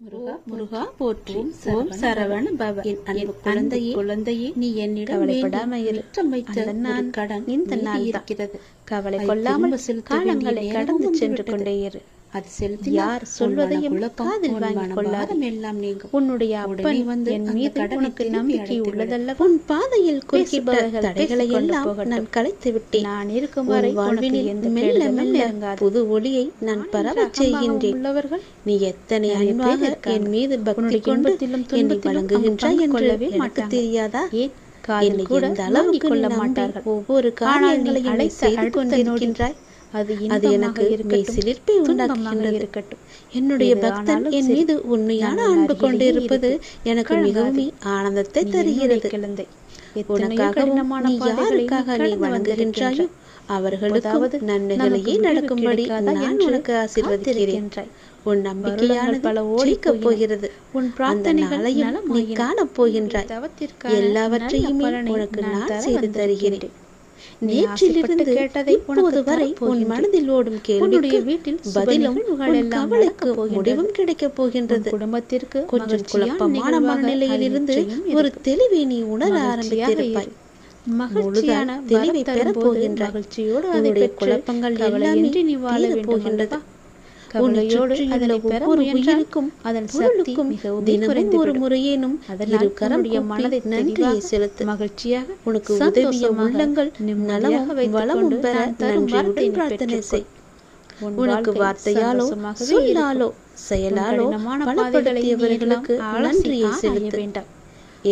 முருகா முருகா போற்றி ஓம் சரவண பவ என் அன்பு குழந்தையே குழந்தையே நீ என்னிடம் கவலைப்படாம இரு. மிச்சம் வைத்த அந்த ஒரு நான் கடன் இந்த நாள். இருக்கிறது கவலை கொள்ளாமல் செலுத்த காலங்களை கடந்து சென்று. கொண்டே இரு அது செலுத்தி யார் சொல்வதையும் காதில் வாங்கிக் கொள்ளாதே. எல்லாம் நீங்கும் உன்னுடைய அப்பன் வந்து என் மீது உனக்கு நம்பிக்கை. உள்ளதல்லவா உன் பாதையில் குறுக்கிட்ட பேசுபவர்கள் தடைகளை எல்லாம். நான் கலைத்து விட்டேன் நான் இருக்கும் வரை வாழ்வினில் எந்த மெல்ல மெல்ல. புது ஒளியை நான் பரவச் செய்கின்றேன் உள்ளவர்கள் நீ எத்தனை அன்பாக. என் மீது பக்தி கொண்டு என்னை வழங்குகின்றாய் என்று எனக்கு. தெரியாதா ஏன் காதில் கூட அளவுக்கு கொள்ள மாட்டார்கள் ஒவ்வொரு நீ அழைத்த செய்து அடுத்த கொண்டிருக்கின்றாய் அது எனக்கு சிலிர்ப்பை உண்டாக்குகின்றது இருக்கட்டும் என்னுடைய பக்தன் என் மீது உண்மையான அன்பு கொண்டிருப்பது இருக்கு. எனக்கு. மிகவும் ஆனந்தத்தை தருகிறது குழந்தை உனக்காகவும் நீ யாருக்காக நீ வணங்குகின்றாயோ அதாவது நன்மைகளையே நடக்கும்படி நான் உனக்கு ஆசீர்வதிக்கிறேன். உன் வருடங்கள் நம்பிக்கையானது பல போயின. போகிறது உன் அந்த பிரார்த்தனைகள் நாளையும் நீ. காணப் போகின்றாய் எல்லாவற்றையுமே உனக்கு நான் செய்து. தருகிறேன் நேற்றிலிருந்து கேட்டதை இப்போது வரை உன். மனதில் ஓடும் கேள்விக்கு வீட்டில் பதிலும் கவலைக்கு. முடிவும் கிடைக்கப் போகின்றது குடும்பத்திற்கு கொஞ்சம் குழப்பமான அது நிச்சயம் ஒரு. தெளிவை நீ உணர ஆரம்பித்திருப்பாய். மகிழ்ச்சியான தெளிவை பெறப் போகின்றாய். மகிழ்ச்சியோடு அதை குழப்பங்கள் எல்லாமே போகின்றது. கவலையோடு சுற்றியுள்ள அதனை பெற ஒவ்வொரு முயன்றால் உயிருக்கும் அதன் சக்தி பொருளுக்கும் மிகவும் தினமும் ஒரு குறைந்துவிடும். முறையேனும் அதனால் இரு கரம் உன்னுடைய கூப்பி மனதை நன்றியை தெளிவாக, செலுத்து மகிழ்ச்சியாக உனக்கு உதவிய உள்ளங்கள் வளமும் பெற தரும் வார்த்தையினை பிரார்த்தனை. செய் உனக்கு வார்த்தையாலோ சொல்லாலோ. செயலாலோ பலப்படுத்தியவர்களுக்கு நன்றியை செலுத்து வேண்டாம்.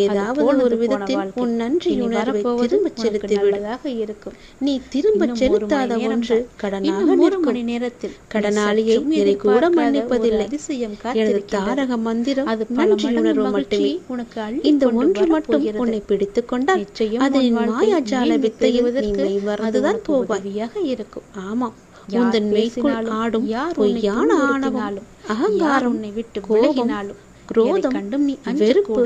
ஏதாவது ஒரு விதத்தில். உன் நன்றி உணர்வை உனக்கு செலுத்தி விடு நல்லதாக இருக்கும் நீ ஒரு செலுத்தாத ஒன்று. கடனாக மணி நேரத்தில் கடனாளியை இதை கூட மன்னிப்பதில்லை அதிசயம் எனது. தாரக மந்திரம் அது நன்றி உணர்வு மட்டுமே உனக்கு இந்த ஒன்று மட்டும். உன்னை பிடித்துக் கொண்டால் மாயாஜால அது மறந்துதான் உனக்கு போவாய் உதவியாக இருக்கும் ஆமாம் உந்தன் மெய்க்குள் ஆடும் பொய்யான ஆணவம் அகங்காரம் உன்னை விட்டு கோபம் குரோதம் கண்டும் நீ வெறுப்பு.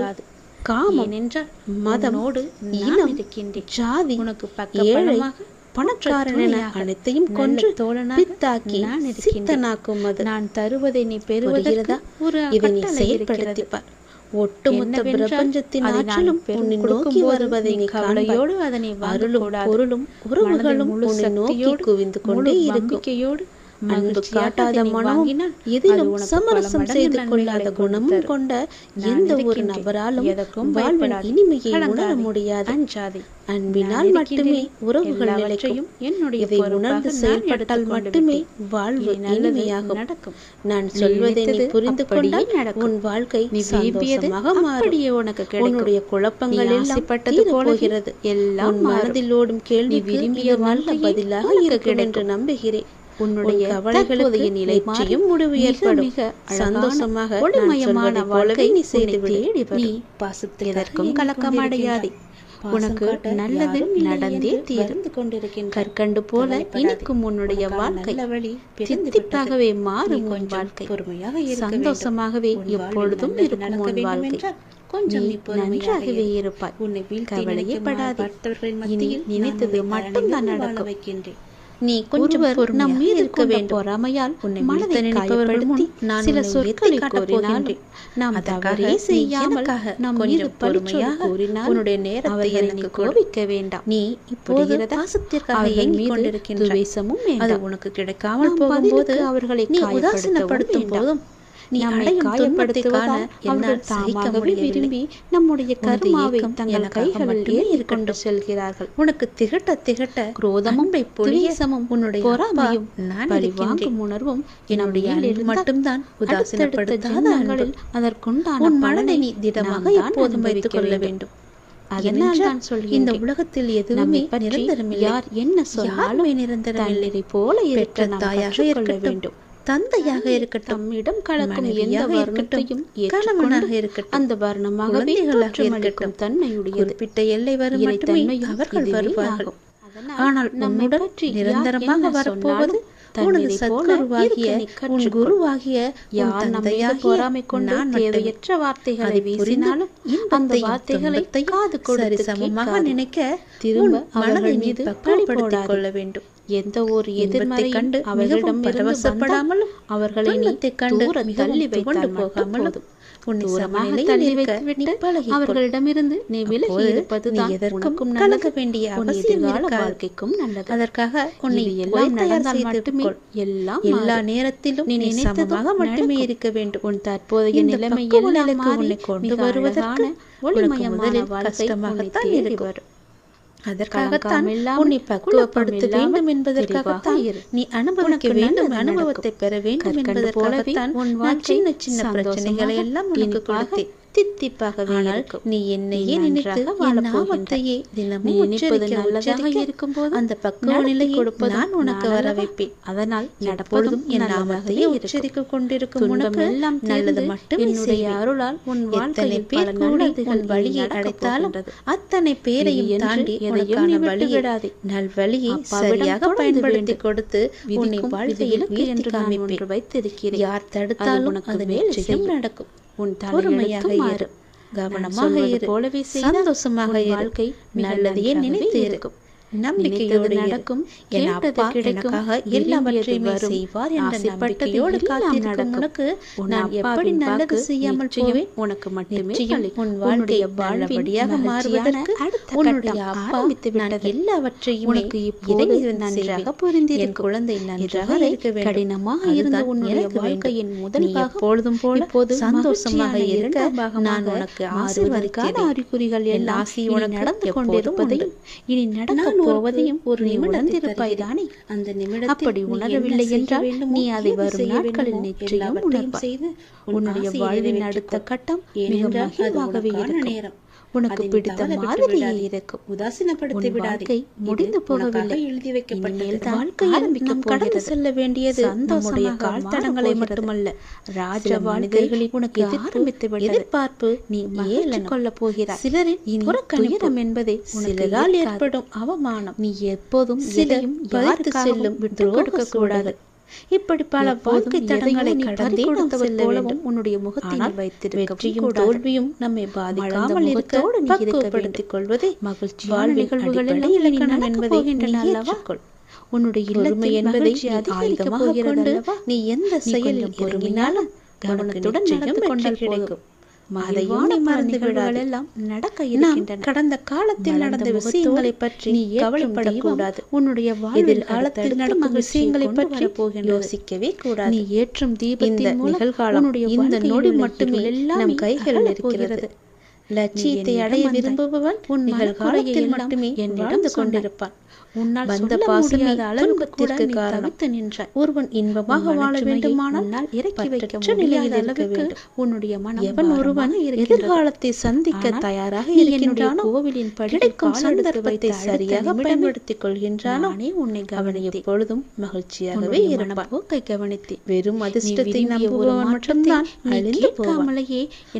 காமம் ஏனென்றால் மதம் உன்னோடு நான் இருக்கின்றேன். ஜாதி உனக்கு ஏழை பக்கபலமாக, பணக்காரன் அனைத்தையும் கொன்று பித்தாக்கி. சித்தனாக்கும் அது நான் தருவதை நீ பெறுவதற்கு புரிகிறதா ஒரு இதை நீ கட்டளை செயல்படுத்தி இருக்கிறது. பார் ஒட்டுமொத்த பிரபஞ்சத்தின் ஆற்றலும் உன்னை நோக்கி வருவதை நீ கவலையோடு அதனை அருளும். பொருளும் உறவுகளும் உன்னை நோக்கி குவிந்து கொண்டே இருக்கும் அன்பு காட்டாத அது எதிலும் சமரசம் செய்து கொள்ளாத குணமும். கொண்ட எந்த ஒரு. நபராலும் வாழ்வின். இனிமையை உணர. முடியாது. அன்பினால் மட்டுமே. உறவுகள் நிலைக்கும் என்னுடைய இதை உணர்ந்து செயல்பட்டால் மட்டுமே. வாழ்வு இனிமையாகும் நடக்கும். நான் சொல்வதை நீ புரிந்து கொண்டால். உன் வாழ்க்கை சந்தோஷமாக மாறும் உனக்கு. உன்னுடைய குழப்பங்கள் எல்லாம் போகிறது எல்லாம். மனதில் ஓடும் கேள்விக்கு விரும்பிய நல்ல பதிலாக இருக்கும். என்று நம்புகிறேன் உன்னுடைய உன் கவலைகளுக்கு தற்போதைய நிலை மாறி நிச்சயம் முடிவு ஏற்படும் மிக சந்தோஷமாக ஒளிமயமான வாழ்க்கை நீ தேடி பாசத்துக்காக எதற்கும் கலக்கமடையாதே. கொண்டிருக்கின்றாய். உனக்கு நல்லது நடந்தே. வருந்திக் கொண்டிருக்கின்றாய். கற்கண்டு போல. இனிக்கும் உன்னுடைய வாழ்க்கை தித்திப்பாகவே. மாறும் உன் வாழ்க்கை பொறுமையாக. சந்தோஷமாகவே எப்பொழுதும் இருக்கும் நடக்க உன் வாழ்க்கை கொஞ்சம் நன்றாகவே இரு. இருப்பாய் உன்னை வீழ்த்தி கவலையே நினைக்கும் படாதே. பார்த்தவர்களின் இனி மத்தியில் நான் நினைத்தது மட்டும்தான் நடக்கும். வைக்கின்றேன். நீ கொஞ்சம் நம் மீது இருக்க வேண்டும் பொறாமையால் உன்னை மனதை நான் சில சொற்களை போகின்றேன். நாம் தவறே செய்யாமல் நம் மீது பொறுமையாக கூறினால் உன்னுடைய நேரத்தை எனக்கு. கோபிக்க வேண்டாம் நீ இப்போது? பாசத்திற்காக மீது கொண்டிருக்கின்றாய் துவேஷமும் அது. உனக்கு கிடைக்காமல் போகும்போது அவர்களை நீ உதாசீனப்படுத்தும். போதும் நீ அடையும் காயப்படுத்துவதால் அவர்கள் தாமாகவே விரும்பி நம்முடைய கர்மாவை தங்கள் கைகளில் மட்டுமே ஏந்தி கொண்டு இருக்கட்டும். செல்கிறார்கள் உனக்கு திகட்ட திகட்ட குரோதமும் உன்னுடைய பொறாமையும் நான். வாங்கும் உணர்வும் என்னுடைய மட்டும்தான் உதாசீனப்படுத்தாத அதற்குண்டான மனதை நீ திடமாக எப்போதும் வைத்துக் கொள்ள வேண்டும். அதனால். இந்த உலகத்தில் எதுவுமே நிரந்தரமில்லை யார் என்ன சொன்னாலும் தண்ணீரை போல இருக்க தாயாக இருக்கட்டும் வேண்டும் தந்தையாக இருக்கட்டும் தம்மிடம் கலக்கும் எந்த வருணத்தையும் இருக்கட்டும் கணவனாக இருக்கட்டும் அந்த தோற்றமளிக்கும் இருக்கட்டும் தன்மையுடையது குறிப்பிட்ட எல்லை வரும் மட்டுமே அவர்கள் வருவார்கள் ஆனால் உன்னுடன் நிரந்தரமாக வரப்போவது உனது சத்குருவாகிய உன். குருவாகிய யார் பொறாமை கொண்டு. தேவையற்ற வார்த்தைகளை வீசினாலும் அந்த வார்த்தைகளை காது கொடுத்து கேட்காது. நினைக்க திரும்ப மனதை மீது பக்குவப்படுத்திக் போடாதே. கொள்ள வேண்டும் எந்த ஒரு எதிர்மறை கண்டு அவர்களிடம் பரவசப்படாமலும் அவர்களை நீ துன்பத்தை கண்டு தள்ளி நீ பழகிக்கொள். அவர்களிடமிருந்து நீ விலகி எதற்கும் நல்லது வேண்டிய அவசியம். வாழ்க்கைக்கும் நல்லது அதற்காக உன்னை எல்லாம் நடந்தால் மட்டுமே. எல்லாம் எல்லா. நேரத்திலும் நீ நீ நினைத்ததும் சமமாக மட்டுமே. இருக்க வேண்டும் உன் தற்போதைய நிலைமை உன்னை கொண்டு மிக வருவதற்கு அழகான, உனக்கு ஒளிமயமான வாழ்க்கை கஷ்டமாகத்தான். வரும். அதற்காகத்தான் உன்னை பக்குவப்படுத்த வேண்டும் என்பதற்காகத்தான். நீ அனுபவிக்க வேண்டும் அனுபவத்தை பெற வேண்டும் என்பதற்காகத்தான் உன் சின்ன சின்ன பிரச்சனைகளை எல்லாம் உனக்கு கொடுத்தேன் தித்திப்பாகவே இருக்கும் நீ என்னையே நினைத்து நாமத்தையே தினமும் நினைப்பது நல்லதாக உச்சரிக்க இருக்கும்போது அந்த பக்குவ நடத்தி நிலையை கொடுப்பதும் நான் உனக்கு வர? வைப்பேன் அதனால் எப்பொழுதும் நடப்பதும் என் நாமத்தையே இருக்கும். உச்சரிக்க கொண்டிருக்கும் உனக்கு எல்லாம் நல்லது மட்டுமே என்னுடைய. அருளால் உன் எத்தனை வாழ்க்கையில் பேர் கூடி உன் வழியை அடைத்தாலும். அத்தனை பேரையும் தாண்டி உனக்கான நீ விட்டு வழியை சரியாக பயன்படுத்தி. கொடுத்து உன்னை வாழ்க்கையில் உயர்த்தி என்று நான் காமிப்பேன் வைத்திருக்கிறேன் யார் தடுத்தாலும் உனக்கு அது செய்யும். நடக்கும் உன் பொறுமையாக இரு. கவனமாக போலவே சந்தோஷமாக வாழ்க்கை நல்லதையே நினைத்து இரு இருக்கும். நம்பிக்கையோடு. நடக்கும், கேட்டது கிடைக்கும், எல்லாவற்றையுமே செய்வார் என்ற நம்பிக்கையோடு காத்திருக்கும். உனக்கு உன் நான் எப்படி நல்லது செய்யாமல் போவேன் உனக்கு மட்டுமே. உன் வாழ்க்கை மகிழ்ச்சியான மாறுவதற்கு உன்னுடைய அப்பா நான். எல்லாவற்றையுமே உனக்கு இப்போது நன்றாக. புரிந்திருக்கும். குழந்தை நன்றாக இருக்க வேண்டும் கடினமாக இருந்த உன்னுடைய வாழ்க்கையின். முதல் எப்பொழுதும் போல இப்போது சந்தோஷமாக இருக்க நான் உனக்கு ஆசீர்வதிக்கிறேன். அறிகுறிகள் என் ஆசி உனக்கு நடந்து கொண்டிருப்பதையும் இனி உனக்கு போவதையும் ஒரு நீ நிமிடத்தை உணர்ந்திருப்பாய் தருகிறேன். தானே அந்த நிமிடத்தில் அப்படி உணரவில்லை என்றால் நீ அதை வரும் நாட்களில் நிச்சயம் உணர்வாய் உன்னுடைய வாழ்வின் அடுத்த. கட்டம் மிக மகிழ்வாகவே இருக்கும் நேரம். உனக்கு பிடித்த விடாதே. இருக்கும். உதாசீனப்படுத்தி விடாதே. வாழ்க்கை முடிந்து போகவில்லை எழுதி வாழ்க்கையில் ஆரம்பிக்கப் நாம் கடந்து. செல்ல வேண்டியது நம்முடைய சந்தோஷமாக கால்தடங்களை மாறப் மட்டுமல்ல ராஜ வாழ்க்கை மனிதர்களின் உனக்கு ஆரம்பித்து எதிர்பார்ப்பு நீ கொள்ளப் போகிறாய். சிலரின் துயரம் என்பதை சிலரால். ஏற்படும் அவமானம். நீ எப்போதும் சிலர் எதையும் பறித்து யாருக்காகவும் செல்லும் விட்டு கொடுக்க கூடாது. இப்படி பல வாழ்க்கை தடங்களை கடந்தே நாம் செல்ல வேண்டும் உன்னுடைய முகத்தை நீ ஆனால் வைத்திருக்கவும் வெற்றியும் கூடாது. தோல்வியும் நம்மை பாதிக்காமல் இருக்க பக்குவப்படுத்திக் கொள்வதே மகிழ்ச்சியான வாழ்வின் நிகழ்வுகள் அடிப்படை எல்லாம் இனி இலக்கணம் என்பதை அல்லவா? உன்னுடைய இல்லத்தில் என்பதை மகிழ்ச்சி ஆயுதமாக கொண்டு? நீ எந்த செயலில் இறங்கினாலும் கவனத்துடன் நடந்து கொண்டால் கிடைக்கும். பல மறந்து. எல்லாம் நடக்க இருக்கின்றன கடந்த காலத்தில் நடந்த விஷயங்களை பற்றி நீ ஏற்றும் கவலைப்படக்கூடாது தெய்வம் உன்னுடைய வாழ்வில் அடுத்தடுத்த நடக்கும் விஷயங்களை பற்றி வரப்போகின்றது. யோசிக்கவே கூடாது நீ ஏற்றும் தீபத்தின் நிகழ்காலம் இந்த நொடி மட்டுமே எல்லாம் கைகளில் இருக்கிறது. லட்சியத்தை அடைய விரும்புபவன் உன் நிகழ்காலத்தில் மட்டுமே வாழ்ந்து சொன்னாய். கொண்டிருப்பான் உன்னால் வந்த அளவுக்கு. தவித்து நின்றாய் ஒருவன் இன்பமாக வாழ வேண்டுமானால் இறக்கி வைக்க நிலையில் அளவுக்கு. உன்னுடைய மனம் எவன் ஒருவன். எதிர்காலத்தை சந்திக்க தயாராக இருக்கின்றானோ கோவிலின் கிடைக்கும் சந்தர்ப்பத்தை சரியாக பயன்படுத்திக் கொள்கின்றானோ உன்னை கவனித்தேன். எப்பொழுதும் மகிழ்ச்சியாகவே மனப்போக்கை கவனித்தேன் வெறும் அதிர்ஷ்டத்தை ஒரு நம்புபவன் மட்டும்தான் அழிந்து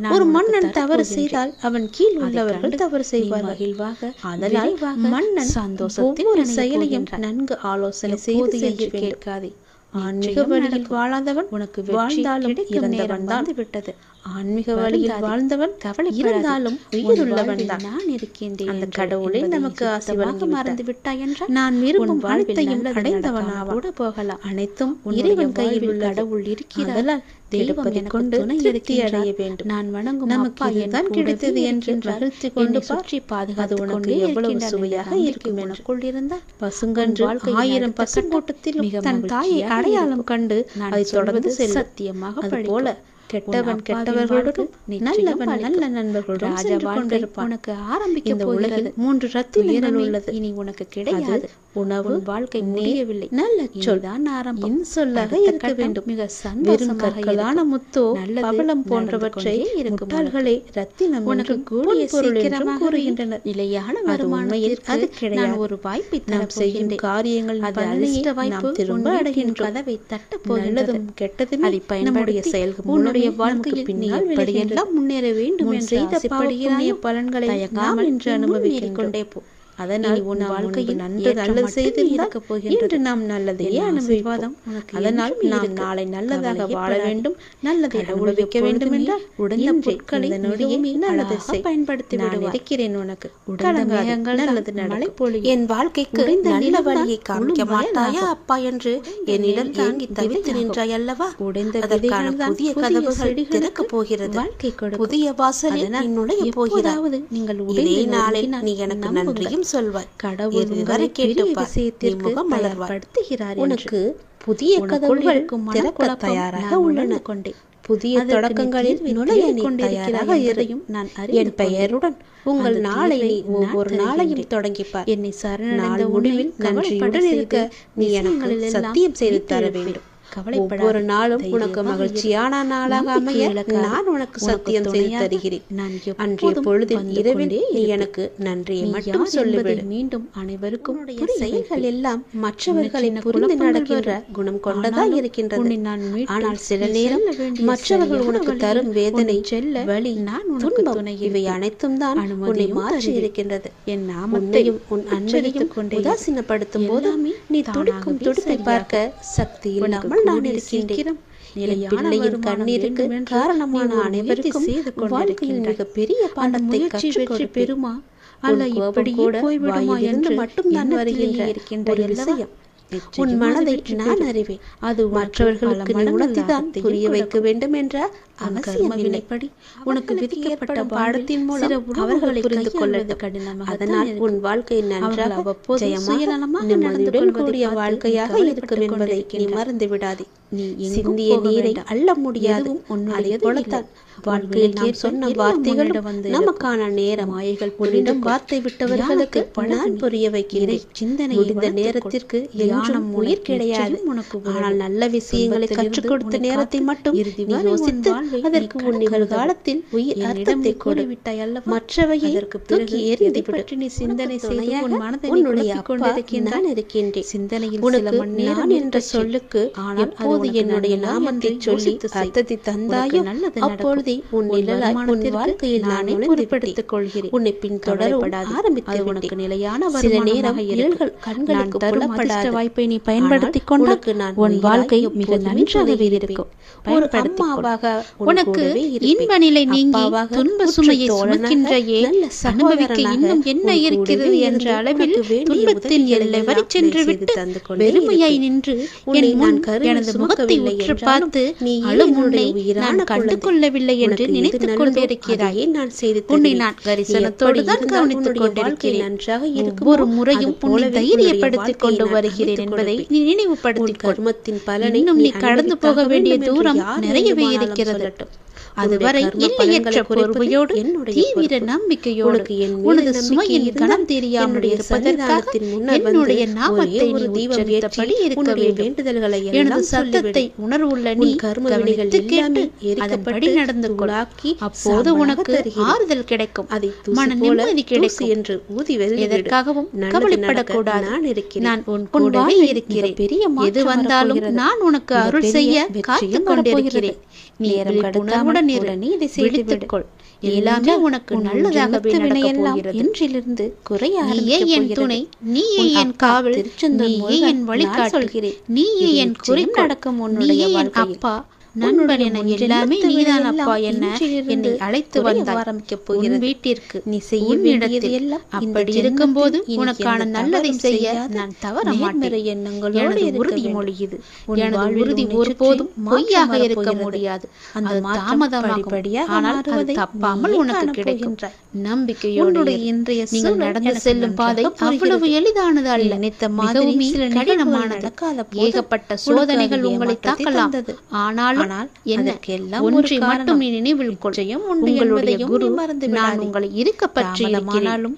நான் ஒரு மன்னன் தவறு. செய்தால் அவன் கீழ் உள்ளவர்கள் தவறு நீ செய்வார்கள் மகிழ்வாக அதனால் மன்னன் சந்தோஷத்தில் நனையப் செயலையும். நன்கு ஆலோசனை செய்து செய்ய கேட்காதே ஆன்மீக வழியில். வாழாதவன் உனக்கு வாழ்ந்தாலும் இறந்தவன் தான் விட்டது ஆன்மீக வழியில். வாழ்ந்தவன் கவலைப்படாதே. இருந்தாலும் உயிருள்ளவன் தான் நான் இருக்கின்றேன் அந்த கடவுளே நமக்கு நீ ஆசி சுத்தமாக வழங்கி மறந்து. விட்டாய் என்றால் நான் விரும்பும் ஆவான். கூட போகலாம் அனைத்தும் இறைவன் கையில் உள்ளது கடவுள் இருக்கிறார். தெய்வம் கொண்டு திருப்தி. அடைய வேண்டும் நான் வணங்கும் நமக்கு இதுதான் கிடைத்தது என்று. மகிழ்ச்சி கொண்டு. சுற்றி அது பாதுகாத்துக் உனக்கு எவ்வளவு சுவையாக இருக்கும் என்று. உனக்குள் இருந்தால் பசுங்கன்று ஆயிரம் மிக தன் தாயை அடையாளம். கண்டு அதை தொடர்ந்து சத்தியமாக பழிக்கும். கெட்டவன் கெட்டவர்களுடன் நல்லவன். நல்ல நண்பர்களுடன் சென்று கொண்டிருப்பான். உனக்கு ஆரம்பிக்க இந்த உலகில் மூன்று ரத்தினங்கள் உள்ளது. இனி உனக்கு கிடையாது. உணவு வாழ்க்கை முடியவில்லை. நல்ல சொல் இனிதான் ஆரம்பம். இன்சொல்லாக இருக்க வேண்டும் மிக சந்தோஷமாக. முத்தோ நல்லது பவளம் போன்றவற்றை முட்டாள்களே ரத்தினம் உனக்கு கூடிய சீக்கிரமாகவே கூறுகின்றனர். நிலையான உண்மையில் அது கிடையாது. ஒரு வாய்ப்பை நாம் செய்யும் போகின்றேன். காரியங்களின் அது அதிர்ஷ்ட வாய்ப்பு. திரும்ப அடைகின்றோம். கதவை தட்டப் போகின்றது. நல்லதும் கெட்டதுமே அதை நம்முடைய பயன்படுத்தி செயல்கள் உன்னுடைய நமக்கு வாழ்க்கையில் பின்னால் எப்படியெல்லாம். முன்னேற வேண்டும் என்று செய்த பாவ ஆசைப்படுகிறாயோ புண்ணிய அதனால் உன் வாழ்க்கையில் நன்று நல்லது செய்து இருக்க போகின்றது. நாம் நல்லதையே அனுபவிப்போம் அதனால் நாம் நாளை நல்லதாக வாழ வேண்டும். நல்லதை அனுபவிக்க வேண்டும் என்றால் உடனே பொருட்களை நொடியுமே நல்லதை பயன்படுத்தி நான் இருக்கிறேன் உனக்கு. உடலங்கங்கள் நல்லது நடலை போல என் வாழ்க்கைக்கு நல்ல வழியை காமிக்க மாட்டாயா அப்பா என்று? என்னிடம் தாங்கி தவித்து நின்றாய் அல்லவா? அதற்கான புதிய கதவுகள் திறக்க போகிறது. வாழ்க்கை புதிய வாசலில் நுழைய போகிறாவது நீங்கள் உடனே நாளை நீ எனக்கு நன்றியும் சொல்வார் கடவுள் இதுவரை கேட்டு விஷயத்திற்கு உனக்கு புதிய கதவுகள் திறக்க தயாராக உள்ளன. கொண்டே புதிய தொடக்கங்களில் நுழைய கொண்டிருக்கிறாக எதையும் நான் என் பெயருடன் உங்கள் நாளையை நீ ஒவ்வொரு நாளையும் தொடங்கிப்பார். என்னை சரண நாள் முடிவில் நன்றியுடன் இருக்க நீ எனக்கு சத்தியம் செய்து தர வேண்டும். கவலைப்பட நாளும் உனக்கு மகிழ்ச்சியான நாளாக அமைய நான் உனக்கு சத்தியம் செய்து தருகிறேன். அன்றைய பொழுதில் இரவில் எனக்கு நன்றியை மட்டும் சொல்லுவிடு. மீண்டும் அனைவருக்கும் செயல்கள் எல்லாம் மற்றவர்களின் புரிந்து நடக்கின்ற குணம் கொண்டதா இருக்கின்றது. ஆனால் சில நேரம் மற்றவர்கள் உனக்கு தரும் வேதனை செல்ல வழி நான் உனக்கு துணை இவை அனைத்தும் தான் உன்னை மாற்றி இருக்கின்றது. என் நாமத்தையும் உன் அன்பையும் உதாசீனப்படுத்தும் போது நீ துடிக்கும் துடிப்பை பார்க்க சக்தி இல்லாமல் இல்லாமல் நான் இருக்கின்றேன். பிள்ளையின் கண்ணீருக்கு காரணமான அனைவருக்கும் வாழ்க்கையில் மிக பாடத்தை கற்று பெறுமா. அல்ல இப்படி போய்விடுமா என்று மட்டும் நான் வருகின்ற இருக்கின்ற விஷயம். உன் மனதை நான் அறிவேன். அது மற்றவர்களுக்கு உணர்த்திதான் புரிய வைக்க வேண்டும் என்ற அவசியமில்லைப்படி உனக்கு விதிக்கப்பட்ட பாடத்தின் மூலம் அவர்களை புரிந்து கொள்வது கடினம் அதனால் உன் வாழ்க்கை நன்றாக அவ்வப்போது நிம்மதியுடன் வாழ்க்கையாக இருக்கும் என்பதை நீ மறந்து விடாதே. நீ சிந்திய நீரை அள்ள முடியாது. உன்னுடைய போலத்தான் வாழ்க்கையில் நாம் சொன்ன வார்த்தைகள் நமக்கான நேரம். மாயைகள் உன்னிடம் வார்த்தை விட்டவர்களுக்கு பணம் புரிய வைக்கிறேன். சிந்தனை இந்த நேரத்திற்கு என்றும் உயிர் கிடையாது. உனக்கு ஆனால் நல்ல விஷயங்களை கற்றுக் கொடுத்த நேரத்தை மட்டும் நீ யோசித்து அதற்கு உன் நிகழ்காலத்தில் உயிர் அர்த்தத்தை கூறிவிட்டாய் அல்லவா மற்றவையை தூக்கி எறிந்து பற்றி நீ சிந்தனை செய்ய உன் மனதை உன்னுடைய கொண்டிருக்கின்றான் இருக்கின்றேன். சிந்தனையில் உனக்கு நான் என்ற சொல்லுக்கு ஆனால் அப்போது என்னுடைய நாமத்தை சொல்லி அர்த்தத்தை தந்தாயோ நல்லது அப்பொழுதே உன் நிழலாய் உன் வாழ்க்கையில் நானே குறிப்பிடுத்திக் கொள்கிறேன். உன்னை பின்தொடரப்படாது ஆரம்பித்து உனக்கு நிலையான சில நேரம் இதழ்கள் கண்களுக்கு புலப்படாத. வாய்ப்பை நீ பயன்படுத்திக் கொண்டக்கு நான் உன் வாழ்க்கை மிக நன்றாகவே இருக்கும். பயன்படுத்தி உனக்கு இன்ப நிலை நீங்கி துன்ப சுமையை சுமக்கின்றையே அனுபவிக்க இன்னும் என்ன இருக்கிறது என்ற அளவில் துன்பத்தில் எல்லை வரை சென்று விட்டு பெருமையாய் நின்று என் முன் எனது முகத்தை உற்று பார்த்து நீ அழும் உன்னை நான் கண்டுகொள்ளவில்லை என்று நினைத்துக் கொண்டிருக்கிறாயே. நான் செய்து உன்னை நான் கரிசனத்தோடு தான் கவனித்துக் கொண்டிருக்கிறேன். நன்றாக இருக்கும்? ஒரு முறையும் போல தைரியப்படுத்திக் கொண்டு வருகிறேன் என்பதை நீ நினைவுபடுத்தி கர்மத்தின் பலனை நீ கடந்து போக வேண்டிய தூரம் நிறையவே இருக்கிறது. சொல்லட்டும். அதுவரை இல்லையற்ற பொறுமையோடு என்னுடைய தீவிர நம்பிக்கையோடு உனது சுமையின் கணம் தெரியாமல் இருப்பதற்காகத்தின் முன்னர் என்னுடைய நாமத்தை ஒரு தீபம் ஏற்றபடி இருக்க வேண்டுதல்களை எனது சத்தத்தை உணர்வுள்ள நீ கர்மவினைகள் கேட்டு அதன்படி நடந்து கொள்ளாக்கி அப்போது உனக்கு ஆறுதல் கிடைக்கும். அதை மன நிம்மதி கிடைக்கும். என்று ஊதிவதில் எதற்காகவும் கவலைப்படக்கூடாது நான் இருக்கிறேன். நான் உன் கூடவே இருக்கிறேன். பெரிய எது வந்தாலும் நான் உனக்கு அருள் செய்ய காத்து கொண்டிருக்கிறேன். நீ புணர்வுடன் உடனிரு நீ இதை சேர்த்துக்கொள் எல்லாமே உனக்கு நல்லதாக எல்லாம் இன்றிலிருந்து குறைய நீயே என் துணை. நீயே என் காவல். திருச்செந்தூர் நீயே என் வழிகாட்டு. நீயே என் குறி நடக்கும் உன்னுடைய அப்பா. நண்பன் எல்லாமே நீதான் அப்பா என்ன என்னை அழைத்து வந்து ஆரம்பிக்க போகிறது. வீட்டிற்கு நீ செய்யும் இடத்தில் அப்படி இருக்கும்போது உனக்கான நல்லதை செய்ய நான் தவற மாட்டேன். எண்ணங்களோடு உறுதி மொழி எனது உறுதி ஒருபோதும் பொய்யாக இருக்க முடியாது. அந்த தாமதம் படிப்படியாக ஆனால் அது தப்பாமல் உனக்கு கிடைக்கின்ற நம்பிக்கையோடு இன்றைய நீங்கள் நடந்து செல்லும் பாதை அவ்வளவு எளிதானது அல்ல. நினைத்த மாதிரி கடினமானது. ஏகப்பட்ட சோதனைகள் உங்களை தாக்கலாம். ஆனாலும் ஆனால் எனக்கெல்லாம் ஒன்றை மட்டும் நினைவில் கொள்ளையும் உங்களுடைய குரு மறந்து நான் உங்களை இருக்க பற்றி இருக்கிறேனாலும்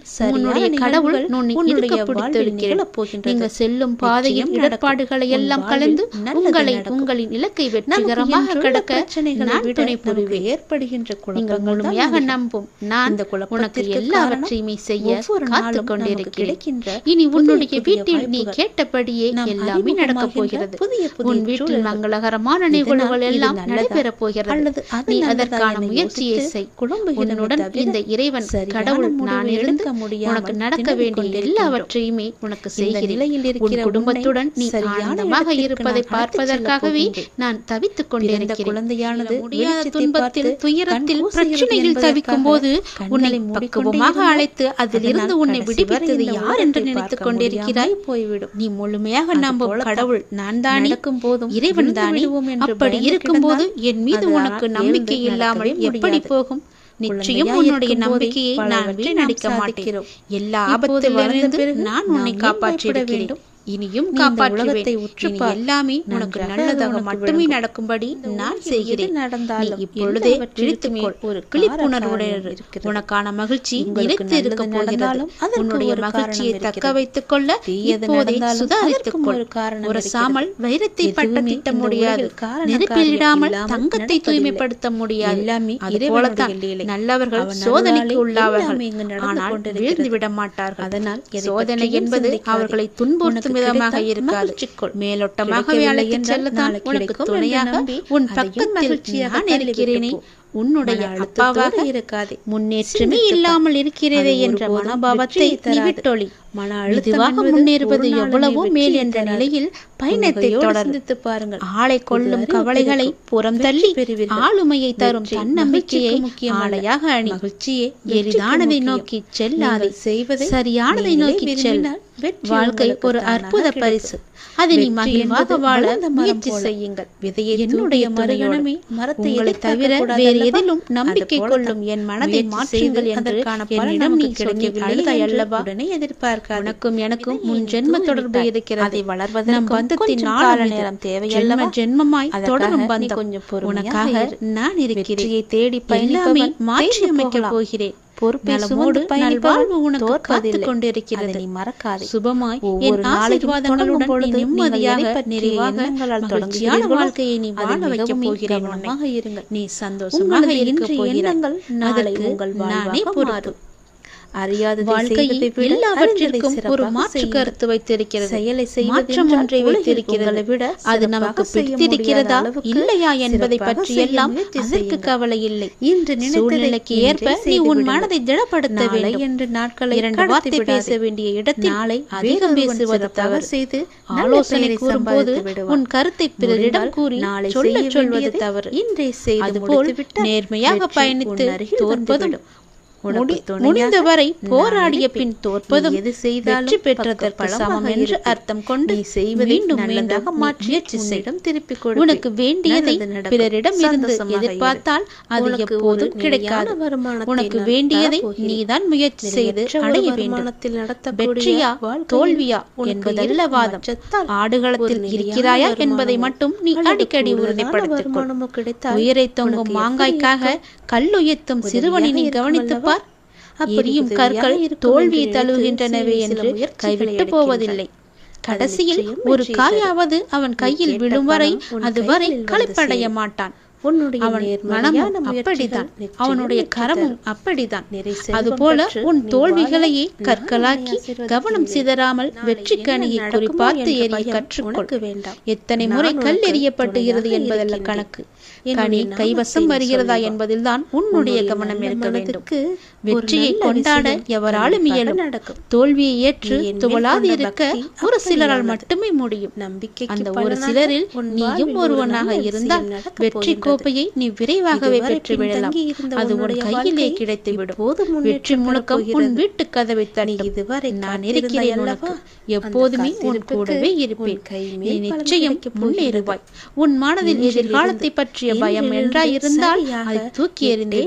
கடவுள் உன்னுடைய பிடித்திருக்கிறேன் நீங்கள் செல்லும் பாதையும் இடர்பாடுகளை எல்லாம் கலந்து உங்களை உங்களின் இலக்கை வெற்றிகரமாக கடக்க நான் துணை புரிவேன். ஏற்படுகின்ற நீங்கள் முழுமையாக நம்பும். நான் இந்த உனக்கு எல்லாவற்றையுமே செய்ய காத்து கொண்டிருக்கிறேன். இனி உன்னுடைய வீட்டில் நீ கேட்டபடியே எல்லாமே நடக்கப் போகிறது. உன் வீட்டில் மங்களகரமான நிகழ்வுகள் எல்லாம் நடைபெறப் போகிறது நீ அதற்கான முயற்சியை செய். குழம்புகளுடன் இந்த இறைவன் கடவுள் நான் எழுந்து உனக்கு நடக்க வேண்டிய எல்லாவற்றையுமே உனக்கு செய்கிறேன். குடும்பத்துடன் நீ ஆனந்தமாக இருப்பதை பார்ப்பதற்காகவே நான் தவித்துக் கொண்டிருக்கிறேன். முடியாத துன்பத்தில் துயரத்தில் பிரச்சனையில் தவிக்கும் போது உன்னை பக்குவமாக அழைத்து அதிலிருந்து உன்னை விடுவித்தது யார் என்று நினைத்துக் கொண்டிருக்கிறாய்? போய்விடும். நீ முழுமையாக நம்ப கடவுள் நான் தான். நடக்கும் போதும் இறைவன் தானே. அப்படி இரு இருக்கும் போது என் மீது உனக்கு நம்பிக்கை இல்லாமல் எப்படி போகும்? நிச்சயம் உன்னுடைய நம்பிக்கையை நான் வீணடிக்க மாட்டேன். எல்லா ஆபத்திலிருந்து நான் உன்னை காப்பாற்றியிருக்கிறேன். இனியும் காப்பாற்றுவேன். எல்லாமே உனக்கு நல்லதாக மட்டுமே நடக்கும்படி நான் செய்கிறேன். நடந்தால் இப்பொழுதே இழுத்துமே ஒரு கிழிப்புணர்வுடன் உனக்கான மகிழ்ச்சி இழுத்து இருக்க போகிறதாலும் உன்னுடைய மகிழ்ச்சியை தக்க வைத்துக் கொள்ள இப்போதே சுதாரித்துக் கொள் ஒரு சாமல் வைரத்தை பட்ட திட்ட முடியாது. நெருப்பில் இடாமல் தங்கத்தை தூய்மைப்படுத்த முடியாது. எல்லாமே அதே போலத்தான். நல்லவர்கள் சோதனைக்கு உள்ளாவர்கள். ஆனால் விழுந்து விட மாட்டார்கள். அதனால் சோதனை என்பது அவர்களை துன்புறுத்தும் விதமாக இருக்காது. மேலோட்டமாகவே அழைத்து செல்லத்தான் உனக்கு துணையாக உன் பக்கத்தில் மகிழ்ச்சியாக இருக்கிறேனே. உன்னுடைய அப்பாவாக இருக்காது. முன்னேற்றமே இல்லாமல் இருக்கிறதே என்ற மனோபாவத்தை விட்டொழி மன அழுத்தமாக முன்னேறுவது எவ்வளவோ மேல் என்ற நிலையில் பயணத்தை தொடர்ந்து பாருங்கள். ஆளை கொள்ளும் கவலைகளை புறம் தள்ளி ஆளுமையை தரும் தன்னம்பிக்கையை ஆளையாக அணி. மகிழ்ச்சியே எளிதானதை நோக்கி செல்லாது. செய்வது சரியானதை நோக்கி செல்ல வாழ்க்கை ஒரு அற்புத பரிசு. அதை நீ மகிழ்வாக வாழ முயற்சி செய்யுங்கள். விதையை என்னுடைய மறுகணமே மரத்தை தவிர வேறு எதிலும் நம்பிக்கை கொள்ளும் என் மனதை மாற்றுங்கள் என்பதற்கான பலனிடம் நீ கிடைக்கவில்லை அல்லவா? உடனே எதிர்பார்க்க உனக்கும் எனக்கும் முன் ஜென்ம தொடர்பு இருக்கிறது. அதை வளர்வதற்கு நம் பந்தத்தின் நாள நேரம் தேவையல்லவா? ஜென்மமாய் தொடரும் பந்தம். கொஞ்சம் உனக்காக நான் இருக்கிறேன். தேடி பயிலாமே மாற்றி அமைக்கப் போகிறேன். கொண்டிருக்கிறது நீ சுபமாய் என் ஆசீர்வாதங்களுடன் நீ நிம்மதியாக நிறைவாக மகிழ்ச்சியான வாழ்க்கையை நீ வைக்க போகிறேன். இருங்கள். நீ சந்தோஷமாக இருக்க போகிறாய். அதற்கு உங்கள் வாழ்வே பொறுப்பு அறியாததை எல்லாவற்றிற்கும் ஒரு மாற்று கருத்து வைத்திருக்கிறது. செயலை மாற்றம் ஒன்றை வைத்திருக்கிறதை. விட அது நமக்கு பிடித்திருக்கிறதா? இல்லையா என்பதை பற்றி எல்லாம் அதற்கு கவலை இல்லை. இன்று நினைத்ததற்கு ஏற்ப நீ உன் மனதை திடப்படுத்த வேண்டும். என்று நாட்களை இரண்டு வார்த்தை பேச வேண்டிய இடத்தில் நாளை அதிகம் பேசுவது தவறு. செய்து ஆலோசனை கூறும்போது உன் கருத்தை பிறரிடம் கூறி நாளை சொல்ல சொல்வது தவறு. இன்றைய செய்து போல் நேர்மையாக பயணித்து தோற்பதும் முடிந்தவரை போராடிய பின் தோற்பதும் எது செய்தால் பெற்றதற்கு சமம் என்று அர்த்தம் கொண்டு செய்வதை மீண்டும் மாற்றிய சிசையிடம் திருப்பிக் கொடு உனக்கு வேண்டியதை பிறரிடம் இருந்து எதிர்பார்த்தால் அது எப்போதும் கிடைக்காது. உனக்கு வேண்டியதை நீதான் முயற்சி செய்து அடைய வேண்டும். வெற்றியா தோல்வியா என்பதல்ல வாதம் ஆடுகளத்தில் இருக்கிறாயா என்பதை மட்டும் நீ அடிக்கடி உறுதிப்படுத்திக் உயிரை தொங்கும் மாங்காய்க்காக கல்லுயர்த்தும் சிறுவனை நீ கவனித்து பார் எரியும் கற்கள் தோல்வியை தழுவுகின்றனவே என்று கைவிட்டு போவதில்லை. கடைசியில் ஒரு காயாவது அவன் கையில் விழும் வரை அதுவரை களைப்படைய மாட்டான். அவனுடைய கரமும் அப்படித்தான் அதுபோல உன் தோல்விகளையே கற்களாக்கி கவனம் சிதறாமல் வெற்றி கணியை குறிப்பார்த்து எரிய கற்றுக்கொள்ள வேண்டாம். எத்தனை முறை கல் எறியப்படுகிறது என்பதல்ல கணக்கு. கனி கைவசம் வருகிறதா என்பதில்தான் உன்னுடைய கவனம் இருக்க வெற்றியை கொண்டாட எவராலும் இயலும். நடக்கும். தோல்வியை ஏற்று துவளாது இருக்க ஒரு சிலரால் மட்டுமே முடியும். நம்பிக்கை அந்த ஒரு சிலரில் நீயும் ஒருவனாக இருந்தால் வெற்றி கோப்பையை நீ விரைவாகவே பெற்றுவிடலாம் அது உன் கையிலே கிடைத்துவிடும் வெற்றி முழக்கம் உன் வீட்டு கதவை தனி இதுவரை நான் இருக்கிறேன் உனக்கு. எப்போதுமே உன் கூடவே இருப்பேன். நீ நிச்சயம் முன்னேறுவாய். உன் மனதில் எதிர்காலத்தை பற்றிய பயம் என்றாய் இருந்தால் அதை தூக்கி எறிந்தே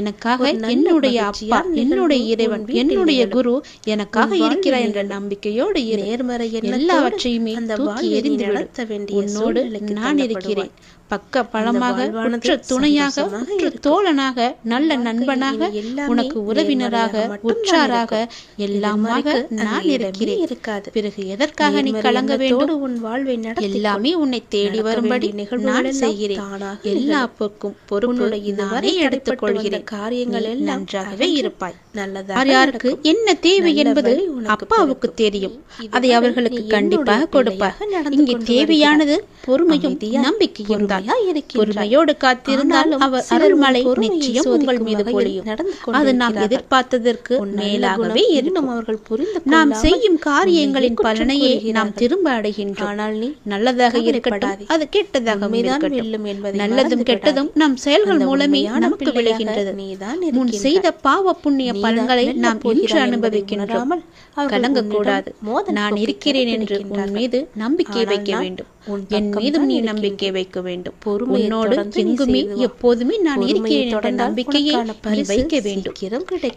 எனக்காக என்னுடைய அப்பா என்னுடைய இறைவன் என்னுடைய குரு எனக்காக இருக்கிறார் என்ற நம்பிக்கையோடு நேர்மறை எல்லாவற்றையுமே அந்த எரிந்து நடத்த வேண்டிய நான் இருக்கிறேன். பக்க பழமாக துணையாக தோழனாக நல்ல நண்பனாக உனக்கு உறவினராக உற்றாராக எல்லாமாக நான் இருக்கிறேன். இருக்காது. பிறகு எதற்காக நீ கலங்க வேண்டும்? உன் வாழ்வை எல்லாமே உன்னை தேடி வரும்படி நான் செய்கிறேன். எல்லா போக்கும் பொறுப்புடைய இதுவரை எடுத்துக்கொள்கிறேன். காரியங்கள் எல்லாம் நன்றாகவே இருப்பாய். நல்லதா யாருக்கு என்ன தேவை என்பது அப்பாவுக்கு தெரியும். அதை அவர்களுக்கு கண்டிப்பாக கொடுப்பாக இங்கே தேவையானது பொறுமையும் நம்பிக்கையும் தான். என்றார் பொறுமையாய் இருக்கின்றாய். பொறுமையோடு காத்திருந்தால் ஆனாலும் அவர் அருள்மலை நிச்சயம் உங்கள் மீது பொழியும் அது நாம். எதிர்பார்த்ததற்கு மேலாகவே இன்னும் அவர்கள் புரிந்து நாம் செய்யும் காரியங்களின் பலனையே நாம். திரும்ப அடைகின்றோம் ஆனால் நீ நல்லதாக இருக்கட்டும். அது கெட்டதாக வெல்லும் என்பதை நல்லதும் கெட்டதும். நம் செயல்கள் மூலமே நமக்கு விளைகின்றது நீதான் முன். செய்த பாவ புண்ணிய பலன்களை நாம் இன்று அனுபவிக்கின்றோம் கலங்கக்கூடாது நான் இருக்கிறேன் என்று உன். மீது நம்பிக்கை வைக்க வேண்டும் என் மீதும் நீ. நம்பிக்கை வைக்க வேண்டும் உன்னோடு எங்குமே. எப்போதுமே நான் இருக்கிறேன் என்ற நம்பிக்கையை நீ வைக்க வேண்டும்.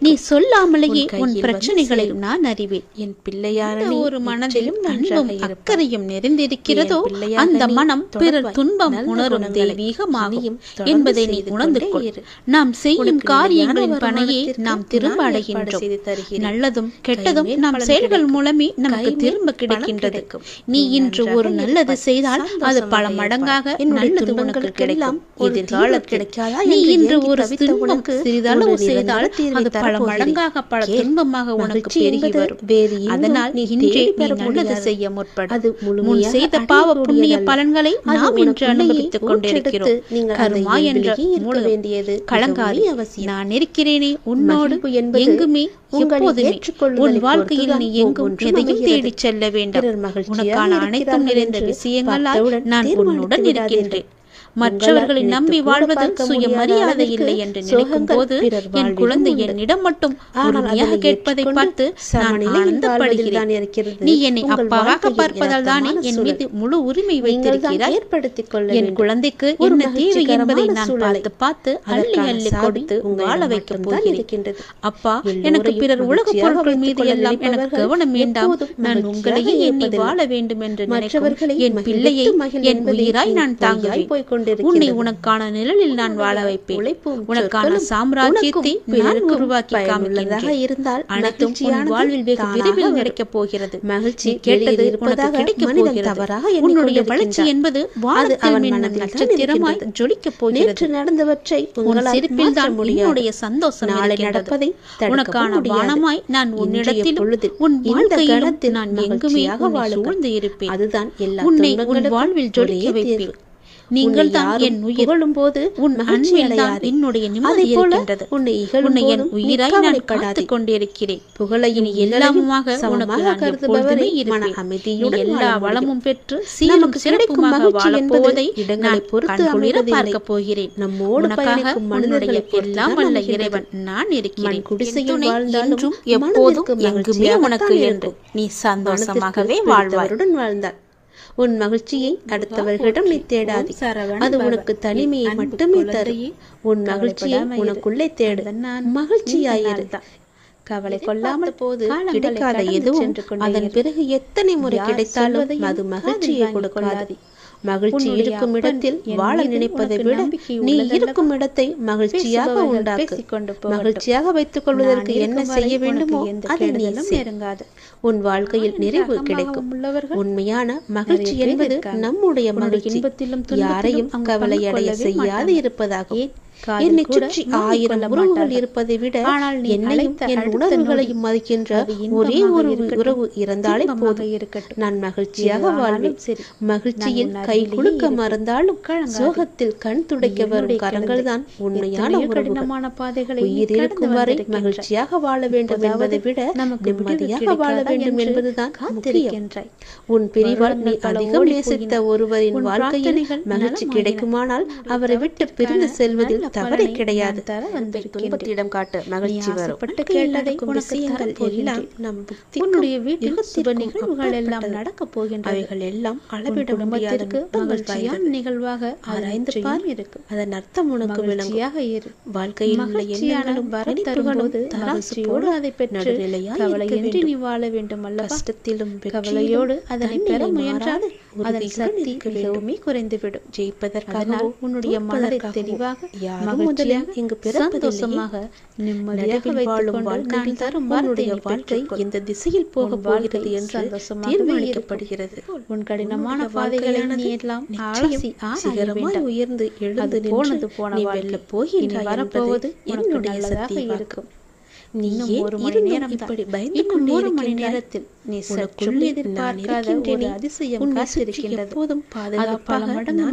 நீ சொல்லாமலேயே உன் பிரச்சனைகளை. நான் அறிவேன் என் பிள்ளையான ஒரு மனதில் நிச்சயம் நன்றாக அன்பும். அக்கறையும் நிறைந்திருக்கிறதோ அந்த மனம் பிறர். துன்பம் உணரும் தெய்வீகமாகும் என்பதை நீ உணர்ந்து கொள். நாம் செய்யும் காரியங்களின் பணியை நாம் திரும்ப அடைகின்றோம் செய்து தருகிறேன். நல்லதும் கெட்டதும் நம் செயல்கள். மூலமே நமக்கு திரும்ப கிடைக்கின்றது. நீ இன்று ஒரு நல்லது இருப்பாய். செய்தால் அது பல மடங்காக நல்லது உனக்கு கிடைக்கும் எதிர்காலத்தில் கிடைக்காதா நீ இன்று ஒரு துன்பம் உனக்கு சிறிதளவு ஒரு செய்தால் நிரந்தர தீர்வை அது பல தரப்போகிறேன். மடங்காக பல கேள். துன்பமாக உனக்கு மகிழ்ச்சி பெருகி என்பது வரும் வேறு எங்கும் அதனால் நீ இன்றே நீ நல்லது. செய்ய முற்படு அது முன் முழுமையாக செய்த பாவ புண்ணிய அடையக்கூடியதல்ல. பலன்களை நாம் இன்று அனுபவித்துக் கொண்டிருக்கிறோம் நீங்கள் கருமா என்ற வேண்டியது மிகவும் அவசியம். நான் இருக்கிறேனே உன்னோடு எங்குமே எப்போதுமே உன் வாழ்க்கையில் நீ எங்கும் எதையும். தேடிச் செல்ல வேண்டாம் உனக்கான அனைத்தும் நிறைந்த விஷயங்களால் நான் உன்னுடன். இருக்கின்றேன் மற்றவர்களை நம்பி நினைத்து கூட வாழ்வது பார்க்க சுயமரியாதை முடியாத இல்லை என்று நினைக்கும் போது என் குழந்தை. என்னிடம் மட்டும் உறுதியாக கேட்பதை பார்த்து நான் ஆனந்தப்படுகிறேன். நீ என்னை அப்பாவாக பார்ப்பதால் தானே என். மீது முழு உரிமை வைத்திருக்கிறாய் ஏற்படுத்திக் கொள்ள என். குழந்தைக்கு என்ன தேவை என்பதை நான். பார்த்து பார்த்து அள்ளி அள்ளி கொடுத்து வாழ வைக்க போகிறேன். அப்பா எனக்கு பிறர் உலக பொருட்கள் மீது எல்லாம் எனக்கு கவனம் வேண்டாம் நான் உங்களையே எண்ணி. வாழ வேண்டும் என்று நினைக்கும் என் பிள்ளையை என் உயிராய் நான் தாங்குவேன் கொண்டிருக்கிறது. உன்னை உனக்கான நிழலில் நான் வாழ வைப்பேன் உழைப்பும் உனக்கான சாம்ராஜ்யத்தை நான் உருவாக்கி காமிக்கின்றேன் இருந்தால் அனைத்தும் வாழ்வில் வெகு விரைவில். கிடைக்கப் போகிறது மகிழ்ச்சி கேட்டது உனக்கு மனிதன் போகிறது தவறாக உன்னுடைய. வளர்ச்சி என்பது வானத்தில் அவன் மின்னும் நட்சத்திரமாய். ஜொலிக்கப் போகிறது நேற்று நடந்தவற்றை உங்களால் சிரிப்பில் தான். என்னுடைய சந்தோஷம் நாளை. நடப்பதை உனக்கான. வானமாய் நான் பொழுதில், உன் வாழ்க்கையிலும் நான் எங்குமே வாழுங்கள். சூழ்ந்து இருப்பேன் அதுதான் எல்லா உன்னை உன் வாழ்வில் ஜொலிக்க. வைப்பேன் நீங்கள் தான் என் உயிர் போது உன் அன்பில் தான். என்னுடைய நிம்மதி இருக்கின்றது உன்னை உன்னை என் உயிராய் நான். காத்துக் கொண்டிருக்கிறேன் இகழையும் எல்லாமுமாக உனக்கு கருதுபவரை மன அமைதியுடன் எல்லா. வளமும் பெற்று நமக்கு சிறப்புமாக மகிழ்ச்சி என்பது இடங்களை பொறுத்து அமைவதில்லை. பார்க்கப் போகிறேன் நம்மோடு பயணிக்கும் மனிதர்களை எல்லாம் வல்ல. இறைவன் நான் இருக்கிறேன் குடிசையில் வாழ்ந்தாலும் எப்போதும் எங்குமே உனக்கு என்று. நீ சந்தோஷமாகவே பிடித்தவருடன் வாழ்ந்தாள் உன் மகிழ்ச்சியை அடுத்தவர்களிடம் நீ தேடாதே அது. உனக்கு தனிமையை மட்டுமே தரும் உன் மகிழ்ச்சியை. உனக்குள்ளே தேடு மகிழ்ச்சியாயிரு. கவலை கொள்ளாமல் போது கிடைக்காத எதுவும் அதன். பிறகு எத்தனை முறை கிடைத்தாலும் அது மகிழ்ச்சியை கொடுக்காது. மகிழ்ச்சி இருக்கும் இடத்தில் வாழ நினைப்பதை விட நீ? இருக்கும் இடத்தை மகிழ்ச்சியாக உண்டாக்கு. மகிழ்ச்சியாக வைத்துக் கொள்வதற்கு என்ன செய்ய வேண்டுமோ அதை நீ. நெருங்காது. உன் வாழ்க்கையில் நிறைவு கிடைக்கும் உண்மையான மகிழ்ச்சி என்பது. நம்முடைய மகிழ்ச்சி யாரையும் அவங்க கவலை பங்கு அடைய கொள்ளவே செய்யாது. இருப்பதாகும் என்னை சுற்றி ஆயிரம் உறவுகள். இருப்பதை விட ஆனால் என்னையும் என் உணர்வுகளையும் மதிக்கின்ற ஒரே ஒரு உறவு இருந்தாலே போதும் இருக்கட்டும். நான் மகிழ்ச்சியாக வாழ்வேன். மகிழ்ச்சியில் கை குலுக்க. மறந்தாலும். சோகத்தில் கண் துடைக்க வரும் கரங்கள் தான். உண்மையான கடினமான பாதைகளை உயிர் இருக்கும் வரை. மகிழ்ச்சியாக வாழ வேண்டும் என்பதை விட நிம்மதியாக வாழ வேண்டும் என்பதுதான் காத்திருக்கின்றாய். உன் பிரிவால் நீ அதிகம் நேசித்த. ஒருவரின் வாழ்க்கையில் மகிழ்ச்சி. கிடைக்குமானால் அவரை விட்டு பிரிந்து செல்வதில் தவறே கிடையாது. துன்பத்திடம் காட்டு மகிழ்ச்சி வரும். எல்லாம் நம் உன்னுடைய வீட்டில் சுப யுகத்திற்கும் நிகழ்வுகள் எல்லாம் போகின்றது அவைகள் எல்லாம் அளவிட முடியாத குடும்பத்திற்கு நுட்பங்கள் மகிழ்ச்சியான வாய்ந்தது. நிகழ்வாக ஆராய்ந்து நிச்சயம் பார். இருக்கும் அதன் அர்த்தம் உனக்கு விளங்கும். மகிழ்ச்சியாக இரு. வாழ்க்கையில் மகிழ்ச்சியான எண்ணங்களும் வரம் நினைப்புகளும் தரும்போது தராசு மகிழ்ச்சியோடு போல அதை பெற்று கவலையின்றி இருக்க நீ. வாழ வேண்டும் அல்லவா கஷ்டத்திலும் கவலையோடு அதனை பெற முயன்றால் அதன் சக்தி இருக்க. மிகவுமே குறைந்துவிடும். ஜெயிப்பதற்காகவோ அதனால் உன்னுடைய மனதை தெளிவாக யாரும் முதலில் இங்கு பிறப்பதில்லையே. சந்தோஷமாக நிம்மதியாக வாழும் வாழ்க்கையில் தரும் உன்னுடைய வாழ்க்கை. எந்த திசையில் போக போகிறது என்று தீர்மானிக்கப்படுகிறது உன் கடினமான பாதைகளை நீ எல்லாம் சிகரமாய். உயர்ந்து எழுந்து போனது போன போகின்றாய் இனி வரப்போவது என்னுடைய வாக்கு. இருக்கும் நீ ஒரு மணி நேரம் இப்படி பயந்து இன்னும் கொண்டே ஒரு மணி இருக்கின்றாய்? நேரத்தில் நீ சற்றும் எதிர்பார்க்காத ஒரு. அதிசயம் காத்திருக்கின்றது பல பாதுகாப்பாக மடங்கு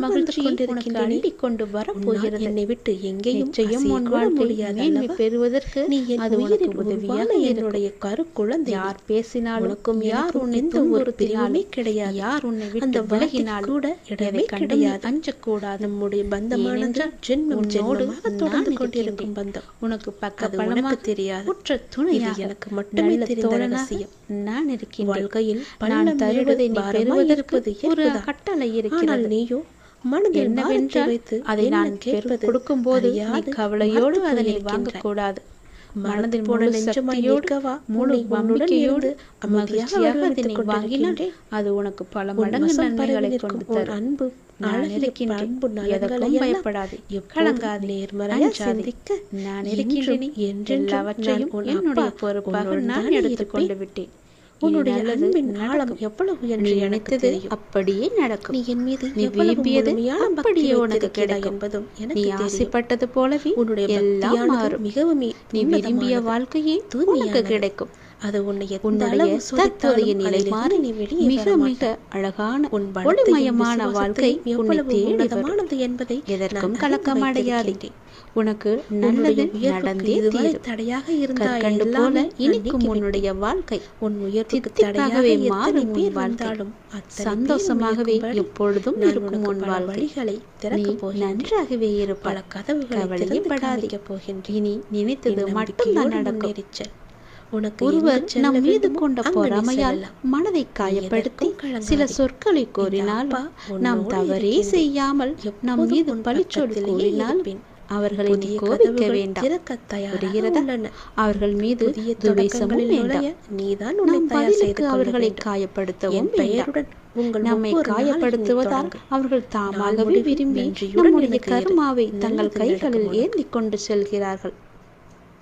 கொண்டிருக்கின்றேனே. கொண்டு வரப்போகிறது என்னை விட்டு எங்கேயும் உன் வாழ்க்கை முடியாது அல்லவா? பெறுவதற்கு நீ அது உயிரில் உதவியாக என்னுடைய கரு குழந்தை யார் பேசினாலும் யார் உன்னை எந்த ஒரு பிரிவுமே கிடையாது. யார் உன்னை விட்டு விலகினாலும் கூட இடமே நீ கிடையாது. அஞ்சக்கூடாது நம்முடைய பந்தமானது ஏனென்றால் ஜென்மம் ஜென்மமாக தொடர்ந்து. கொண்டிருக்கும் பந்தம் உனக்கு பக்க அது பலமாக உனக்கு தெரியாது. துணையாக இது எனக்கு மட்டுமே தெரிந்த ரகசியம். நான் இருக்கின்றேன் வாழ்க்கையில் நான் தருவதை பெறுவதற்கு ஒரு. கட்டளை இருக்கிறது நீயோ மனதில் என்னவென்றால் வைத்து அதை நான் கேட்பது கொடுக்கும் போது கவலையோடு அதனை. வாங்கக்கூடாது மனதில் போன முழு நெஞ்சமாய் சக்தியோடு நிற்கவா? முழு நம்பிக்கையோடு மகிழ்ச்சியாக அதனை வாங்கினால். அது உனக்கு பல மடங்கு நன்மைகளை கொண்டு தரும் அன்பு நான் இருக்கின்றேன் பயப்படாதே. கலங்காதே. நேர்மறையாய் அஞ்சாதே. சிந்திக்க. நான் இருக்கின்றேன் உன் என்னுடைய பொறுப்பாக நான் எடுத்துக்கொண்டு. விட்டேன். உன்னுடைய அன்பின் ஆழம். எவ்வளவு என்று நினைத்தது அப்படியே நடக்கும். நீ என் மீது நீ விரும்பியது அப்படியே உனக்கு கிடைக்கும். என்பதும் நீ ஆசைப்பட்டது போலவே உன்னுடைய எல்லாம் மாறும். மிகவும் நீ விரும்பிய வாழ்க்கையே உனக்கு. கிடைக்கும். அது உன்னை உன்னுடைய சோதித்தாலும் நிலை மாறி நீ வெளியே மிக மிக. அழகான உன் ஒளிமயமான வாழ்க்கை எவ்வளவு உன்னதமானது என்பதை எதற்கும் கலக்கம் அடையாதே. உனக்கு நல்லது நடந்தே இதுவரை தடையாக எல்லாமே போல இனிக்கும் உன்னுடைய வாழ்க்கை. உன் உயர்வுக்கு தித்திப்பாகவே தடையாக மாறும் பேர் பேரும் சந்தோஷமாகவே எப்பொழுதும் நான் இருக்கும் உன் பல வழிகளை திறக்கப் போகின்றேன். நன்றாகவே பல இருப்பாய். கதவுகளை காமிக்கப் போகின்றேன். இனி நினைத்தது மட்டும்தான் நடக்கும். ஒருவர் எங்கு செல்ல நம் மீது கொண்ட பொறாமையால். மனதை காயப்படுத்தி. சில சொற்களை அப்பா நாம் தவறே. செய்யாமல் நம் மீது பழிச்சொல் கூறினால். அவர்களை நீ கோபிக்க வேண்டாம். அவர்கள் மீது தொடக்கங்களில் வேண்டாம் நீதான் நம் தயார் செய்து பதிலுக்கு அவர்களை. காயப்படுத்தவும் வேண்டாம் உங்கள் நம்மை காயப்படுத்துவதால். அவர்கள் தாமாகவே விரும்பி நம்முடைய. கர்மாவை தங்கள் கைகளில் ஏந்தி கொண்டு செல்கிறார்கள்